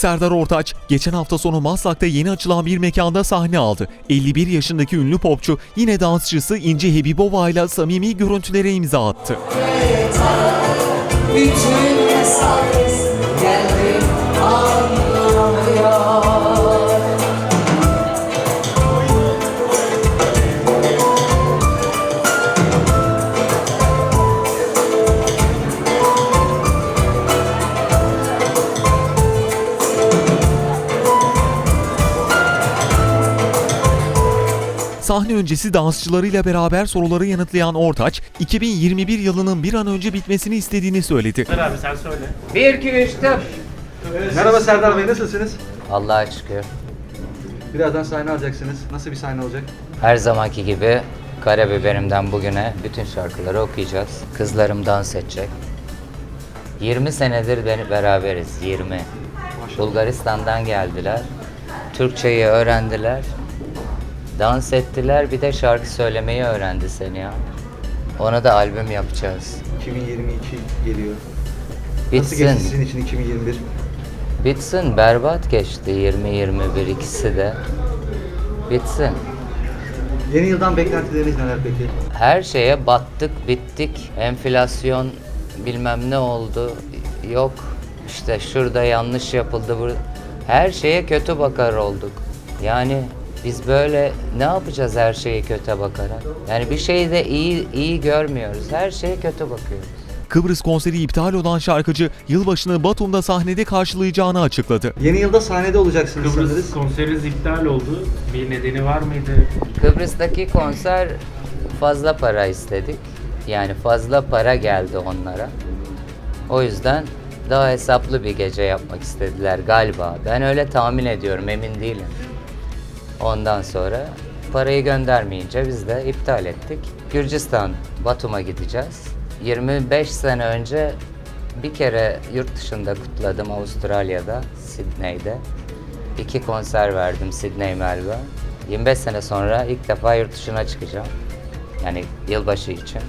Serdar Ortaç, geçen hafta sonu Maslak'ta yeni açılan bir mekanda sahne aldı. 51 yaşındaki ünlü popçu yine dansçısı İnci Hebibova ile samimi görüntülere imza attı. Bütün Sahne öncesi dansçılarıyla beraber soruları yanıtlayan Ortaç, 2021 yılının bir an önce bitmesini istediğini söyledi. Ver abi sen söyle. 1 2 3 tıp. Merhaba Serdar Bey, nasılsınız? Allah'a şükür. Birazdan sahne alacaksınız. Nasıl bir sahne olacak? Her zamanki gibi Karabiberim'den bugüne bütün şarkıları okuyacağız. Kızlarım dans edecek. 20 senedir beni beraberiz. 20. Bulgaristan'dan geldiler. Türkçeyi öğrendiler. Dans ettiler. Bir de şarkı söylemeyi öğrendi seni ya. Ona da albüm yapacağız. 2022 geliyor. Nasıl geçti Bitsin. sizin için 2021? Bitsin. Berbat geçti 20-21 ikisi de. Bitsin. Yeni yıldan beklentileriniz neler peki? Her şeye battık, bittik. Enflasyon bilmem ne oldu. Yok işte şurada yanlış yapıldı. Her şeye kötü bakar olduk. Yani biz böyle ne yapacağız her şeye kötü bakarak? Yani bir şeyi de iyi iyi görmüyoruz. Her şeye kötü bakıyoruz. Kıbrıs konseri iptal olan şarkıcı yılbaşını Batum'da sahnede karşılayacağını açıkladı. Yeni yılda sahnede olacaksınız Kıbrıs sanırız. konseriniz iptal oldu. Bir nedeni var mıydı? Kıbrıs'taki konser fazla para istedik. Yani fazla para geldi onlara. O yüzden daha hesaplı bir gece yapmak istediler galiba. Ben öyle tahmin ediyorum, emin değilim. Ondan sonra parayı göndermeyince biz de iptal ettik. Gürcistan, Batum'a gideceğiz. 25 sene önce bir kere yurt dışında kutladım Avustralya'da, Sydney'de. İki konser verdim Sydney, Melbourne. 25 sene sonra ilk defa yurt dışına çıkacağım. Yani yılbaşı için.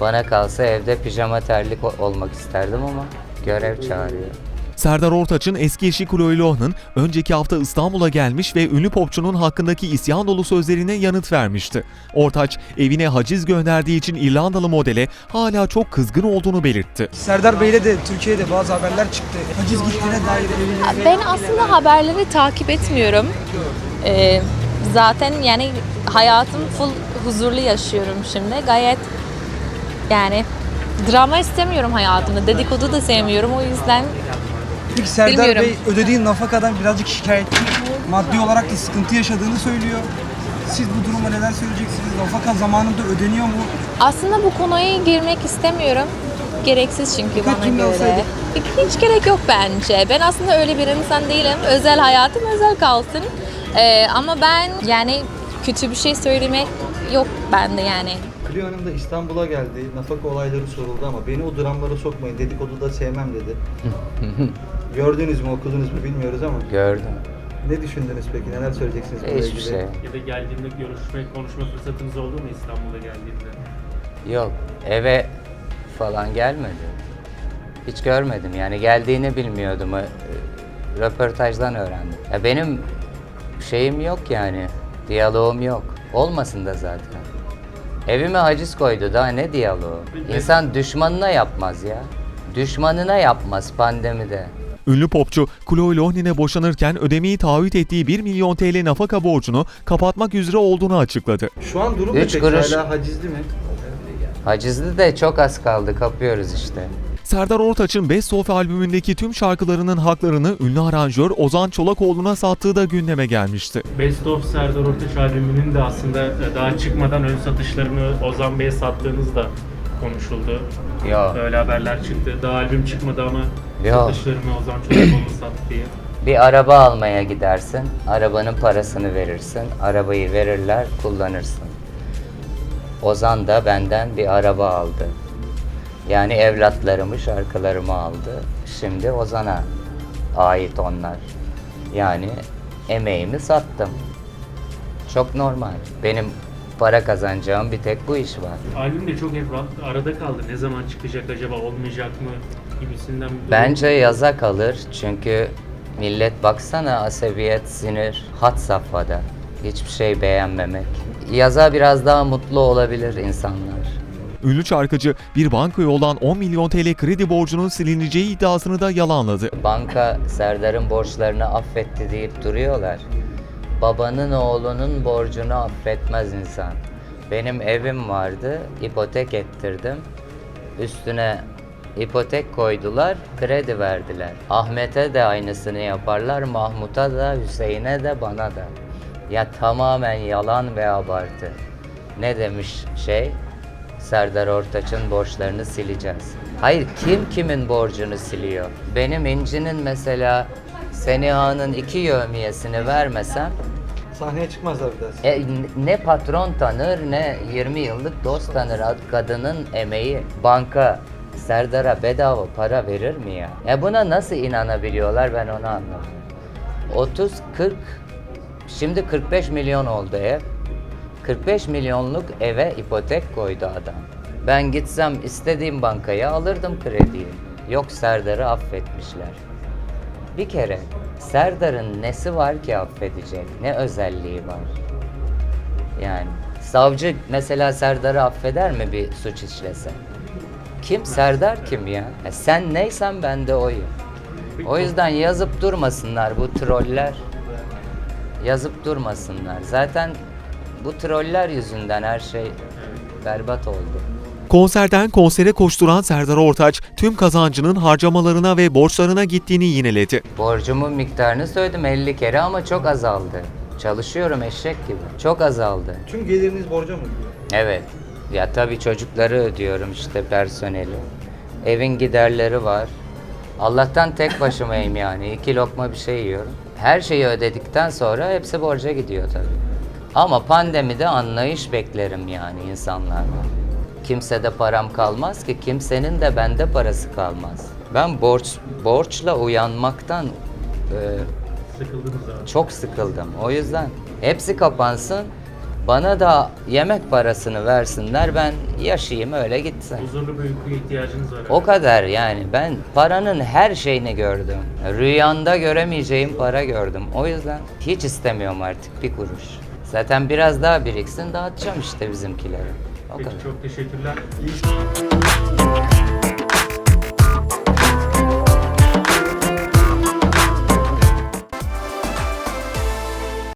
Bana kalsa evde pijama terlik olmak isterdim ama görev çağırıyor. Serdar Ortaç'ın eski eşi Chloe Lohan'ın önceki hafta İstanbul'a gelmiş ve ünlü popçunun hakkındaki isyan dolu sözlerine yanıt vermişti. Ortaç, evine haciz gönderdiği için İrlandalı modele hala çok kızgın olduğunu belirtti. Serdar Bey'le de Türkiye'de bazı haberler çıktı. Haciz gittiğine dair evine Ben aslında haberleri takip etmiyorum. Ee, zaten yani hayatım full huzurlu yaşıyorum şimdi. Gayet yani drama istemiyorum hayatımda. Dedikodu da sevmiyorum. O yüzden Peki Serdar Bilmiyorum. Bey ödediği nafakadan birazcık şikayetçi. Maddi olarak da sıkıntı yaşadığını söylüyor. Siz bu duruma neler söyleyeceksiniz? Nafaka zamanında ödeniyor mu? aslında bu konuya girmek istemiyorum. Gereksiz çünkü Birkaç bana cümle göre. alsaydık. Hiç gerek yok bence. Ben aslında öyle bir insan değilim. Özel hayatım özel kalsın. Ee, ama ben yani kötü bir şey söylemek yok bende yani. Clio Hanım da İstanbul'a geldi. Nafaka olayları soruldu ama beni o dramlara sokmayın. Dedikodu da sevmem dedi. Gördünüz mü, okudunuz mu bilmiyoruz ama. Gördüm. Ne düşündünüz peki? Neler söyleyeceksiniz bununla Hiçbir ilgili? şey. Ya da geldiğinde görüşme, konuşma fırsatınız oldu mu İstanbul'a geldiğinde? Yok. Eve falan gelmedi. Hiç görmedim. Yani geldiğini bilmiyordum. Ee, Röportajdan öğrendim. Ya benim şeyim yok yani. Diyaloğum yok. Olmasın da zaten. Evime haciz koydu. Daha ne diyaloğu? İnsan düşmanına yapmaz ya. Düşmanına yapmaz pandemide. Ünlü popçu Chloe Lohan'ine boşanırken ödemeyi taahhüt ettiği 1 milyon TL nafaka borcunu kapatmak üzere olduğunu açıkladı. Şu an durum ne Üç peki? kuruş. Hala hacizli mi? Hacizli de çok az kaldı. Kapıyoruz işte. Serdar Ortaç'ın Best Of albümündeki tüm şarkılarının haklarını ünlü aranjör Ozan Çolakoğlu'na sattığı da gündeme gelmişti. Best of Serdar Ortaç albümünün de aslında e, daha çıkmadan ön satışlarını Ozan Bey'e sattığınız da konuşuldu. Yok. Böyle haberler çıktı. Daha albüm çıkmadı ama Yok. satışlarını Ozan Çolakoğlu sattı diye. Bir araba almaya gidersin, arabanın parasını verirsin, arabayı verirler, kullanırsın. Ozan da benden bir araba aldı. Yani evlatlarımı, şarkılarımı aldı. Şimdi Ozan'a ait onlar. Yani emeğimi sattım. Çok normal. Benim para kazanacağım bir tek bu iş var. Albüm de çok hep ra- arada kaldı. Ne zaman çıkacak acaba olmayacak mı? gibisinden bir durum. Bence yaza kalır çünkü millet baksana asabiyet, sinir hat safhada. Hiçbir şey beğenmemek. Yaza biraz daha mutlu olabilir insanlar. Ünlü şarkıcı bir bankaya olan 10 milyon TL kredi borcunun silineceği iddiasını da yalanladı. Banka Serdar'ın borçlarını affetti deyip duruyorlar. Babanın oğlunun borcunu affetmez insan. Benim evim vardı, ipotek ettirdim. Üstüne ipotek koydular, kredi verdiler. Ahmet'e de aynısını yaparlar, Mahmut'a da, Hüseyin'e de, bana da. Ya tamamen yalan ve abartı. Ne demiş şey? Serdar Ortaç'ın borçlarını sileceğiz. Hayır kim kimin borcunu siliyor? Benim İnci'nin mesela Seniha'nın iki yövmiyesini vermesem Sahneye çıkmazlar bir daha. e, ne patron tanır ne 20 yıllık dost tanır kadının emeği. Banka Serdar'a bedava para verir mi ya? Ya buna nasıl inanabiliyorlar ben onu anlamıyorum. 30 40 şimdi 45 milyon oldu ev. 45 milyonluk eve ipotek koydu adam. Ben gitsem istediğim bankaya alırdım krediyi. Yok Serdar'ı affetmişler. Bir kere Serdar'ın nesi var ki affedecek? Ne özelliği var? Yani savcı mesela Serdar'ı affeder mi bir suç işlese? Kim? Serdar kim ya? E sen neysen ben de oyum. O yüzden yazıp durmasınlar bu troller. Yazıp durmasınlar. Zaten bu troller yüzünden her şey berbat oldu. Konserden konsere koşturan Serdar Ortaç tüm kazancının harcamalarına ve borçlarına gittiğini yineledi. Borcumun miktarını söyledim 50 kere ama çok azaldı. Çalışıyorum eşek gibi. Çok azaldı. Tüm geliriniz borca mı gidiyor? Evet. Ya tabii çocukları ödüyorum işte personeli. Evin giderleri var. Allah'tan tek başımayım yani. iki lokma bir şey yiyorum. Her şeyi ödedikten sonra hepsi borca gidiyor tabii. Ama pandemide anlayış beklerim yani insanlardan. Kimsede param kalmaz ki kimsenin de bende parası kalmaz. Ben borç borçla uyanmaktan e, Sıkıldınız abi. çok sıkıldım. O yüzden hepsi kapansın. Bana da yemek parasını versinler. Ben yaşayayım öyle gitsin. Huzurlu bir uykuya ihtiyacınız var. O kadar yani. Ben paranın her şeyini gördüm. Rüyanda göremeyeceğim para gördüm. O yüzden hiç istemiyorum artık bir kuruş. Zaten biraz daha biriksin dağıtacağım işte bizimkileri. Peki çok teşekkürler.